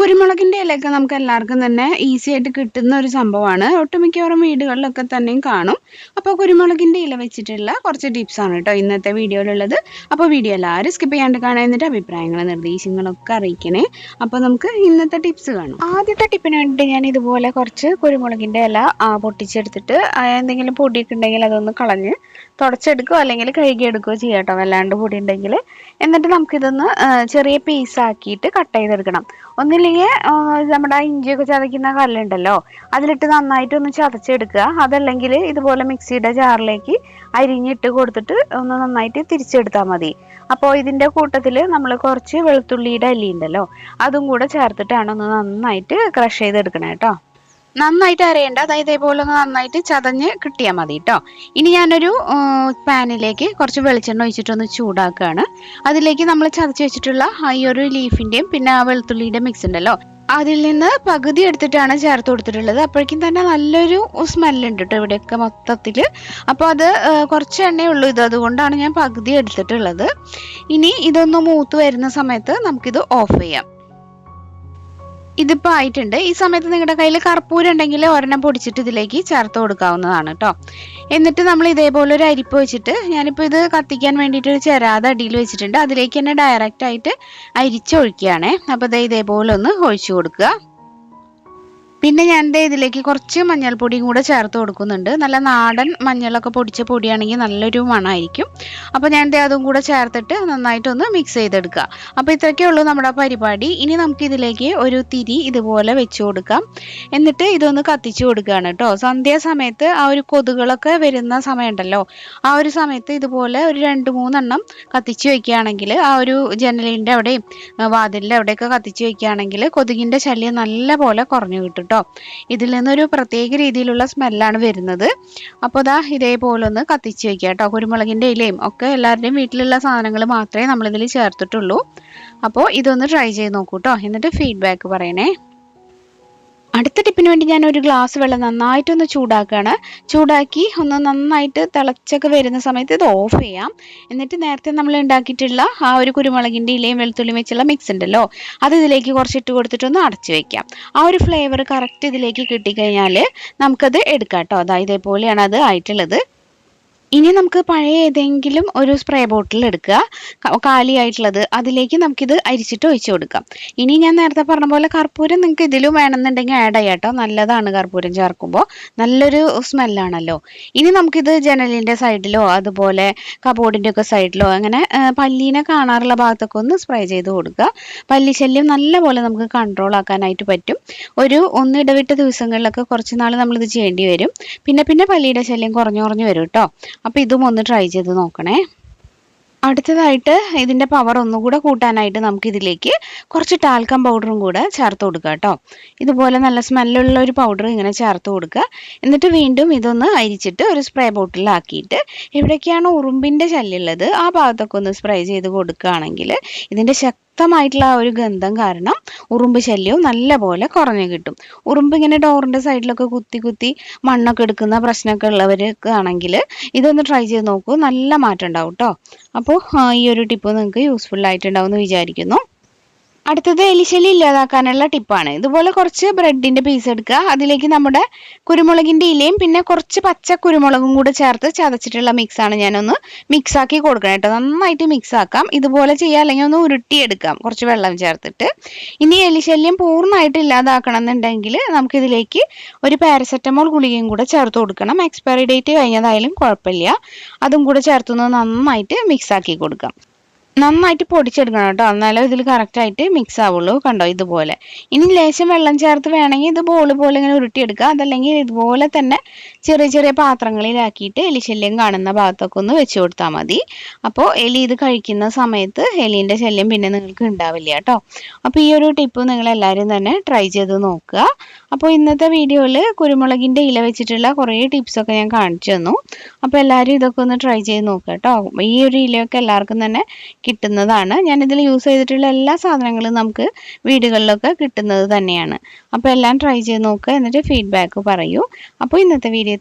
കുരുമുളകിന്റെ ഇലയൊക്കെ നമുക്ക് എല്ലാവർക്കും തന്നെ ഈസി ആയിട്ട് കിട്ടുന്ന ഒരു സംഭവമാണ്. ഒട്ടുമിക്കവാറും വീടുകളിലൊക്കെ തന്നെയും കാണും. അപ്പോൾ കുരുമുളകിന്റെ ഇല വെച്ചിട്ടുള്ള കുറച്ച് ടിപ്സാണ് കേട്ടോ ഇന്നത്തെ വീഡിയോയിലുള്ളത്. അപ്പോൾ വീഡിയോ എല്ലാവരും സ്കിപ്പ് ചെയ്യാണ്ട് കാണാൻ എന്നിട്ട് അഭിപ്രായങ്ങളും നിർദ്ദേശങ്ങളൊക്കെ അറിയിക്കണേ. അപ്പോൾ നമുക്ക് ഇന്നത്തെ ടിപ്സ് കാണും. ആദ്യത്തെ ടിപ്പിന് വേണ്ടിയിട്ട് ഞാൻ ഇതുപോലെ കുറച്ച് കുരുമുളകിന്റെ ഇല പൊട്ടിച്ചെടുത്തിട്ട് എന്തെങ്കിലും പൊടിയൊക്കെ ഉണ്ടെങ്കിൽ അതൊന്ന് കളഞ്ഞ് തുടച്ചെടുക്കുകയോ അല്ലെങ്കിൽ കഴുകിയെടുക്കുകയോ ചെയ്യാം കേട്ടോ. വല്ലാണ്ട് പൊടി ഉണ്ടെങ്കിൽ. എന്നിട്ട് നമുക്കിതൊന്ന് ചെറിയ പീസാക്കിയിട്ട് കട്ട് ചെയ്തെടുക്കണം. ഒന്നില്ലെങ്കിൽ നമ്മുടെ ഇഞ്ചിയൊക്കെ ചതയ്ക്കുന്ന കല്ലുണ്ടല്ലോ അതിലിട്ട് നന്നായിട്ട് ഒന്ന് ചതച്ചെടുക്കുക. അതല്ലെങ്കിൽ ഇതുപോലെ മിക്സിയുടെ ജാറിലേക്ക് അരിഞ്ഞിട്ട് കൊടുത്തിട്ട് ഒന്ന് നന്നായിട്ട് തിരിച്ചെടുത്താൽ മതി. അപ്പോൾ ഇതിന്റെ കൂട്ടത്തിൽ നമ്മൾ കുറച്ച് വെളുത്തുള്ളിയുടെ അല്ലി ഉണ്ടല്ലോ അതും കൂടെ ചേർത്തിട്ടാണ് ഒന്ന് നന്നായിട്ട് ക്രഷ് ചെയ്തെടുക്കണേ കേട്ടോ നന്നായിട്ട് അരയേണ്ട. അതായത് ഇതേപോലെ ഒന്ന് നന്നായിട്ട് ചതഞ്ഞ് കിട്ടിയാൽ മതി കേട്ടോ ഇനി ഞാനൊരു പാനിലേക്ക് കുറച്ച് വെളിച്ചെണ്ണ ഒഴിച്ചിട്ടൊന്ന് ചൂടാക്കുകയാണ് അതിലേക്ക് നമ്മൾ ചതച്ച് വെച്ചിട്ടുള്ള ഈ ഒരു ലീഫിന്റെയും പിന്നെ ആ വെളുത്തുള്ളിയുടെ മിക്സ് ഉണ്ടല്ലോ. അതിൽ നിന്ന് പകുതി എടുത്തിട്ടാണ് ചേർത്ത് കൊടുത്തിട്ടുള്ളത്. അപ്പോഴേക്കും തന്നെ നല്ലൊരു സ്മെല്ലുണ്ട് കേട്ടോ ഇവിടെയൊക്കെ മൊത്തത്തിൽ. അപ്പോൾ അത് കുറച്ച് എണ്ണയേ ഉള്ളൂ ഇത്. അതുകൊണ്ടാണ് ഞാൻ പകുതി എടുത്തിട്ടുള്ളത്. ഇനി ഇതൊന്ന് മൂത്ത് വരുന്ന സമയത്ത് നമുക്കിത് ഓഫ് ചെയ്യാം. ഇതിപ്പോൾ ആയിട്ടുണ്ട്. ഈ സമയത്ത് നിങ്ങളുടെ കയ്യിൽ കർപ്പൂരം ഉണ്ടെങ്കിൽ ഒരെണ്ണം പൊടിച്ചിട്ട് ഇതിലേക്ക് ചേർത്ത് കൊടുക്കാവുന്നതാണ് കേട്ടോ എന്നിട്ട് നമ്മൾ ഇതേപോലെ ഒരു അരിപ്പ് വെച്ചിട്ട് ഞാനിപ്പോൾ ഇത് കത്തിക്കാൻ വേണ്ടിയിട്ട് ഒരു ചെരാത അടിയിൽ വെച്ചിട്ടുണ്ട്. അതിലേക്ക് തന്നെ ഡയറക്റ്റ് ആയിട്ട് അരിച്ചൊഴിക്കുകയാണേ. അപ്പോൾ ദേ ഇതേപോലെ ഒന്ന് ഒഴിച്ചു കൊടുക്കുക. പിന്നെ ഞാൻ ഇതിലേക്ക് കുറച്ച് മഞ്ഞൾപ്പൊടിയും കൂടെ ചേർത്ത് കൊടുക്കുന്നുണ്ട്. നല്ല നാടൻ മഞ്ഞളൊക്കെ പൊടിച്ച പൊടിയാണെങ്കിൽ നല്ലൊരു മണമായിരിക്കും അപ്പോൾ ഞാൻ അതും കൂടെ ചേർത്തിട്ട് നന്നായിട്ടൊന്ന് മിക്സ് ചെയ്തെടുക്കുക. അപ്പോൾ ഇത്രയൊക്കെ ഉള്ളൂ നമ്മുടെ പരിപാടി. ഇനി നമുക്ക് ഇതിലേക്ക് ഒരു തിരി ഇതുപോലെ വെച്ച് കൊടുക്കാം. എന്നിട്ട് ഇതൊന്ന് കത്തിച്ചു കൊടുക്കുകയാണ് കേട്ടോ. സന്ധ്യാസമയത്ത് ആ ഒരു കൊതുകളൊക്കെ വരുന്ന സമയമുണ്ടല്ലോ. ആ ഒരു സമയത്ത് ഇതുപോലെ ഒരു രണ്ട് മൂന്നെണ്ണം കത്തിച്ചു വയ്ക്കുകയാണെങ്കിൽ ആ ഒരു ജനലിന്റെ അവിടെയും വാതിലിന്റെ അവിടെയൊക്കെ കത്തിച്ചു വയ്ക്കുകയാണെങ്കിൽ കൊതുകിന്റെ ശല്യം നല്ല പോലെ കുറഞ്ഞു കിട്ടും. കേട്ടോ. ഇതിൽ നിന്നൊരു പ്രത്യേക രീതിയിലുള്ള സ്മെല്ലാണ് വരുന്നത്. അപ്പോൾ ദാ ഇതേപോലെ ഒന്ന് കത്തിച്ച് വെക്കുക കേട്ടോ. കുരുമുളകിന്റെ ഇലയും ഒക്കെ എല്ലാവരുടെയും വീട്ടിലുള്ള സാധനങ്ങൾ മാത്രമേ നമ്മളിതിൽ ചേർത്തിട്ടുള്ളൂ. അപ്പോൾ ഇതൊന്ന് ട്രൈ ചെയ്ത് നോക്കൂ കേട്ടോ. എന്നിട്ട് ഫീഡ്ബാക്ക് പറയണേ. അടുത്ത ടിപ്പിന് വേണ്ടി ഞാൻ ഒരു ഗ്ലാസ് വെള്ളം നന്നായിട്ടൊന്ന് ചൂടാക്കുകയാണ് ചൂടാക്കി ഒന്ന് നന്നായിട്ട് തിളച്ചൊക്കെ വരുന്ന സമയത്ത് ഇത് ഓഫ് ചെയ്യാം. എന്നിട്ട് നേരത്തെ നമ്മൾ ഉണ്ടാക്കിയിട്ടുള്ള ആ ഒരു കുരുമുളകിന്റെ ഇലയും വെളുത്തുള്ളിയും വെച്ചുള്ള മിക്സ് ഉണ്ടല്ലോ അത് ഇതിലേക്ക് കുറച്ച് ഇട്ട് കൊടുത്തിട്ടൊന്ന് അടച്ചു വെക്കാം. ആ ഒരു ഫ്ലേവർ കറക്റ്റ് ഇതിലേക്ക് കിട്ടിക്കഴിഞ്ഞാൽ നമുക്കത് എടുക്കാം കേട്ടോ അതായത് ഇതേപോലെയാണ് അത് ആയിട്ടുള്ളത്. ഇനി നമുക്ക് പഴയ ഏതെങ്കിലും ഒരു സ്പ്രേ ബോട്ടിൽ എടുക്കുക. കാലിയായിട്ടുള്ളത്. അതിലേക്ക് നമുക്കിത് അരിച്ചിട്ട് ഒഴിച്ചു കൊടുക്കാം. ഇനി ഞാൻ നേരത്തെ പറഞ്ഞ പോലെ കർപ്പൂരം നിങ്ങൾക്ക് ഇതിലും വേണമെന്നുണ്ടെങ്കിൽ ആഡ് ചെയ്യാം കേട്ടോ നല്ലതാണ് കർപ്പൂരം ചേർക്കുമ്പോൾ. നല്ലൊരു സ്മെല്ലാണല്ലോ ഇനി നമുക്കിത് ജനലിന്റെ സൈഡിലോ അതുപോലെ കബോർഡിന്റെ ഒക്കെ സൈഡിലോ അങ്ങനെ പല്ലീനെ കാണാറുള്ള ഭാഗത്തൊക്കെ ഒന്ന് സ്പ്രേ ചെയ്ത് കൊടുക്കുക. പല്ലി ശല്യം നല്ലപോലെ നമുക്ക് കൺട്രോൾ ആക്കാനായിട്ട് പറ്റും. ഒരു ഒന്ന് ഇടവിട്ട ദിവസങ്ങളിലൊക്കെ കുറച്ച് നാൾ നമ്മളിത് ചെയ്യേണ്ടി വരും. പിന്നെ പിന്നെ പല്ലിയുടെ ശല്യം കുറഞ്ഞു കുറഞ്ഞു വരും കേട്ടോ അപ്പോൾ ഇതും ഒന്ന് ട്രൈ ചെയ്ത് നോക്കണേ. അടുത്തതായിട്ട് ഇതിന്റെ പവർ ഒന്നുകൂടെ കൂട്ടാനായിട്ട് നമുക്ക് ഇതിലേക്ക് കുറച്ച് ടാൽക്കം പൗഡറും കൂടെ ചേർത്ത് കൊടുക്കുക കേട്ടോ. ഇതുപോലെ നല്ല സ്മെല്ലുള്ള ഒരു പൗഡർ ഇങ്ങനെ ചേർത്ത് കൊടുക്കുക എന്നിട്ട് വീണ്ടും ഇതൊന്ന് അരിച്ചിട്ട് ഒരു സ്പ്രേ ബോട്ടിലാക്കിയിട്ട് എവിടേക്കാണ് ഉറുമ്പിന്റെ ശല്യമുള്ളത് ആ ഭാഗത്തൊക്കെ ഒന്ന് സ്പ്രേ ചെയ്ത് കൊടുക്കുകയാണെങ്കിൽ ഇതിന്റെ ശക്തമായിട്ടുള്ള ആ ഒരു ഗന്ധം കാരണം ഉറുമ്പ് ശല്യവും നല്ലപോലെ കുറഞ്ഞു കിട്ടും. ഉറുമ്പ് ഇങ്ങനെ ഡോറിന്റെ സൈഡിലൊക്കെ കുത്തി കുത്തി മണ്ണൊക്കെ എടുക്കുന്ന പ്രശ്നമൊക്കെ ഉള്ളവർക്ക് ആണെങ്കിൽ ഇതൊന്ന് ട്രൈ ചെയ്ത് നോക്കൂ. നല്ല മാറ്റം ഉണ്ടാവും കേട്ടോ അപ്പോൾ ഈ ഒരു ടിപ്പ് നിങ്ങൾക്ക് യൂസ്ഫുൾ ആയിട്ടുണ്ടാവും എന്ന് വിചാരിക്കുന്നു. അടുത്തത് എലിശലി ഇല്ലാതാക്കാനുള്ള ടിപ്പാണ്. ഇതുപോലെ കുറച്ച് ബ്രെഡിന്റെ പീസ് എടുക്കുക. അതിലേക്ക് നമ്മുടെ കുരുമുളകിന്റെ ഇലയും പിന്നെ കുറച്ച് പച്ച കുരുമുളകും കൂടെ ചേർത്ത് ചതച്ചിട്ടുള്ള മിക്സ് ആണ് ഞാനൊന്ന് മിക്സ് ആക്കി കൊടുക്കണം കേട്ടോ. നന്നായിട്ട് മിക്സ് ആക്കാം. ഇതുപോലെ ചെയ്യാം അല്ലെങ്കിൽ ഒന്ന് ഉരുട്ടിയെടുക്കാം. കുറച്ച് വെള്ളം ചേർത്തിട്ട്. ഇനി എലിശല്യം പൂർണമായിട്ട് ഇല്ലാതാക്കണം എന്നുണ്ടെങ്കിൽ നമുക്കിതിലേക്ക് ഒരു പാരസെറ്റമോൾ ഗുളികയും കൂടെ ചേർത്ത് കൊടുക്കണം. എക്സ്പയറി ഡേറ്റ് കഴിഞ്ഞതായാലും കുഴപ്പമില്ല. അതും കൂടെ ചേർത്തൊന്ന് നന്നായിട്ട് മിക്സ് ആക്കി കൊടുക്കാം. നന്നായിട്ട് പൊടിച്ചെടുക്കണം കേട്ടോ. എന്നാലേ ഇതിൽ കറക്റ്റായിട്ട് മിക്സ് ആവുള്ളൂ. കണ്ടോ? ഇതുപോലെ. ഇനി ലേശം വെള്ളം ചേർത്ത് വേണമെങ്കിൽ ഇത് ബോൾ പോലെ ഇങ്ങനെ ഉരുട്ടിയെടുക്കുക. അതല്ലെങ്കിൽ ഇതുപോലെ തന്നെ ചെറിയ ചെറിയ പാത്രങ്ങളിലാക്കിയിട്ട് എലിശല്യം കാണുന്ന ഭാഗത്തൊക്കെ ഒന്ന് വെച്ച് കൊടുത്താൽ മതി. അപ്പോൾ എലി ഇത് കഴിക്കുന്ന സമയത്ത് എലീന്റെ ശല്യം പിന്നെ നിങ്ങൾക്ക് ഉണ്ടാവില്ല കേട്ടോ. അപ്പോൾ ഈ ഒരു ടിപ്പ് നിങ്ങൾ എല്ലാവരും തന്നെ ട്രൈ ചെയ്ത് നോക്കുക. അപ്പോൾ ഇന്നത്തെ വീഡിയോയിൽ കുരുമുളകിന്റെ ഇല വെച്ചിട്ടുള്ള കുറേ ടിപ്സൊക്കെ ഞാൻ കാണിച്ചു തന്നു. അപ്പോൾ എല്ലാവരും ഇതൊക്കെ ഒന്ന് ട്രൈ ചെയ്ത് നോക്കുക കേട്ടോ. ഈ ഒരു ഇലയൊക്കെ എല്ലാവർക്കും തന്നെ കിട്ടുന്നതാണ്. ഞാനിതിൽ യൂസ് ചെയ്തിട്ടുള്ള എല്ലാ സാധനങ്ങളും നമുക്ക് വീടുകളിലൊക്കെ കിട്ടുന്നത് തന്നെയാണ്. അപ്പോൾ എല്ലാം ട്രൈ ചെയ്ത് നോക്കുക എന്നിട്ട് ഫീഡ്ബാക്ക് പറയൂ. അപ്പോൾ ഇന്നത്തെ വീഡിയോ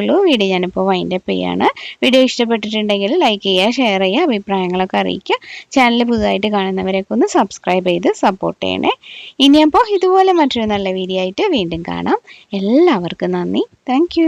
ഉള്ളൂ. വീഡിയോ ഞാനിപ്പോൾ വൈൻഡ് അപ്പ് ചെയ്യാണ്. വീഡിയോ ഇഷ്ടപ്പെട്ടിട്ടുണ്ടെങ്കിൽ ലൈക്ക് ചെയ്യുക ഷെയർ ചെയ്യുക അഭിപ്രായങ്ങളൊക്കെ അറിയിക്കുക. ചാനൽ പുതുതായിട്ട് കാണുന്നവരൊക്കെ ഒന്ന് സബ്സ്ക്രൈബ് ചെയ്ത് സപ്പോർട്ട് ചെയ്യണേ. ഇനിയപ്പോൾ ഇതുപോലെ മറ്റൊരു നല്ല വീഡിയോ ആയിട്ട് വീണ്ടും കാണാം. എല്ലാവർക്കും നന്ദി. താങ്ക്